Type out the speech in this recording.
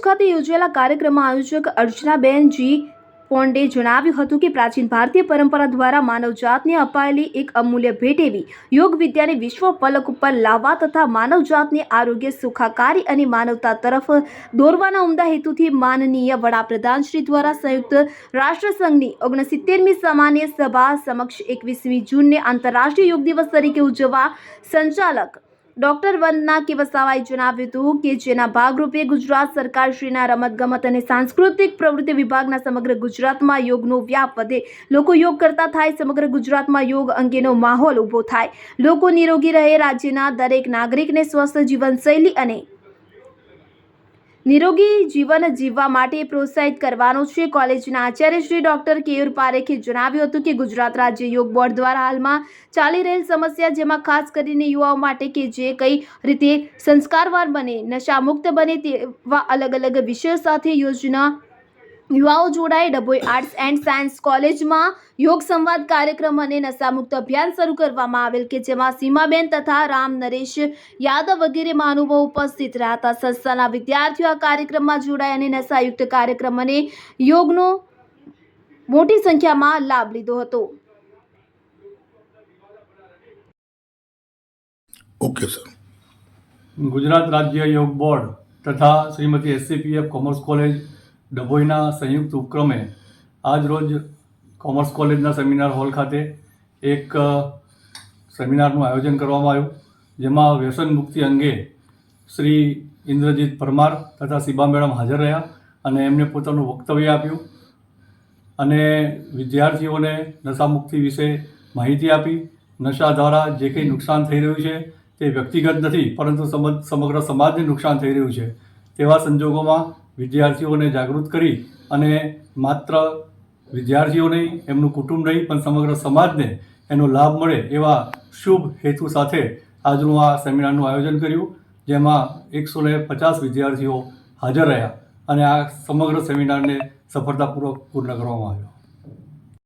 ખાતે યોજાયેલા કાર્યક્રમમાં આયોજક અર્ચનાબેન જી પોન્ડે જણાવ્યું હતું કે પ્રાચીન ભારતીય પરંપરા દ્વારા માનવજાતને અપાયેલી એક અમૂલ્ય ભેટ એવી યોગ વિદ્યાને વિશ્વ પલક ઉપર લાવવા તથા માનવજાતને આરોગ્ય સુખાકારી અને માનવતા તરફ દોરવાના ઉમદા હેતુથી માનનીય વડાપ્રધાન શ્રી દ્વારા સંયુક્ત રાષ્ટ્રસંઘની ઓગણસિત્તેરમી સામાન્ય સભા સમક્ષ એકવીસમી જૂનને આંતરરાષ્ટ્રીય યોગ દિવસ તરીકે ઉજવવા સંચાલક ડોક્ટર વંદના કેવસાવાએ જણાવ્યું હતું કે જેના ભાગરૂપે ગુજરાત સરકારશ્રીના રમતગમત અને સાંસ્કૃતિક પ્રવૃત્તિ વિભાગના સમગ્ર ગુજરાતમાં યોગનો વ્યાપ વધે. લોકો યોગ કરતા થાય, સમગ્ર ગુજરાતમાં યોગ અંગેનો માહોલ ઊભો થાય. લોકો નિરોગી રહે, રાજ્યના દરેક નાગરિકને સ્વસ્થ જીવનશૈલી અને નિરોગી જીવન જીવવા માટે પ્રોત્સાહિત કરવાનો છે. કોલેજના આચાર્ય શ્રી ડોક્ટર કેયુર પારેખે જણાવ્યું હતું કે ગુજરાત રાજ્ય યોગ બોર્ડ દ્વારા હાલમાં ચાલી રહેલ સમસ્યા જેમાં ખાસ કરીને યુવાઓ માટે કે જે કઈ રીતે સંસ્કારવાન બને, નશામુક્ત બને તેવા અલગ અલગ વિષયો સાથે યોજના યુવાઓ જોડાય ડભોઈ આર્ટ્સ એન્ડ સાયન્સ કોલેજમાં યોગ સંવાદ કાર્યક્રમ અને નશામુક્ત અભિયાન શરૂ કરવામાં આવેલ કે જેમાં સીમાબેન તથા રામ નરેશ યાદવ વગેરે મહાનુભાવો ઉપસ્થિત રહ્યા હતા. સંસ્થાના વિદ્યાર્થીઓ આ કાર્યક્રમમાં જોડાય અને નશાયુક્ત કાર્યક્રમ અને યોગનો મોટી સંખ્યામાં લાભ લીધો હતો. ઓકે સર ગુજરાત રાજ્ય યોગ બોર્ડ તથા શ્રીમતી એસસીપીએફ કોમર્સ કોલેજ ડભોઈના સંયુક્ત ઉપક્રમે આજ રોજ કોમર્સ કોલેજના સેમિનાર હોલ ખાતે એક સેમિનારનું આયોજન કરવામાં આવ્યું, જેમાં વ્યસન મુક્તિ અંગે શ્રી ઇન્દ્રજીત પરમાર તથા શિબા મેડમ હાજર રહ્યા અને એમને પોતાનું વક્તવ્ય આપ્યું અને વિદ્યાર્થીઓને નશામુક્તિ વિશે માહિતી આપી. નશા દ્વારા જે કંઈ નુકસાન થઈ રહ્યું છે તે વ્યક્તિગત નથી, પરંતુ સમ- સમગ્ર સમાજને નુકસાન થઈ રહ્યું છે. તેવા સંજોગોમાં વિદ્યાર્થીઓને જાગૃત કરી અને માત્ર વિદ્યાર્થીઓ નહીં, એમનું કુટુંબ નહીં, પણ સમગ્ર સમાજને એનો લાભ મળે એવા શુભ હેતુ સાથે આજનું આ સેમિનારનું આયોજન કર્યું, જેમાં એકસો ને પચાસ વિદ્યાર્થીઓ હાજર રહ્યા અને આ સમગ્ર સેમિનારને સફળતાપૂર્વક પૂર્ણ કરવામાં આવ્યો.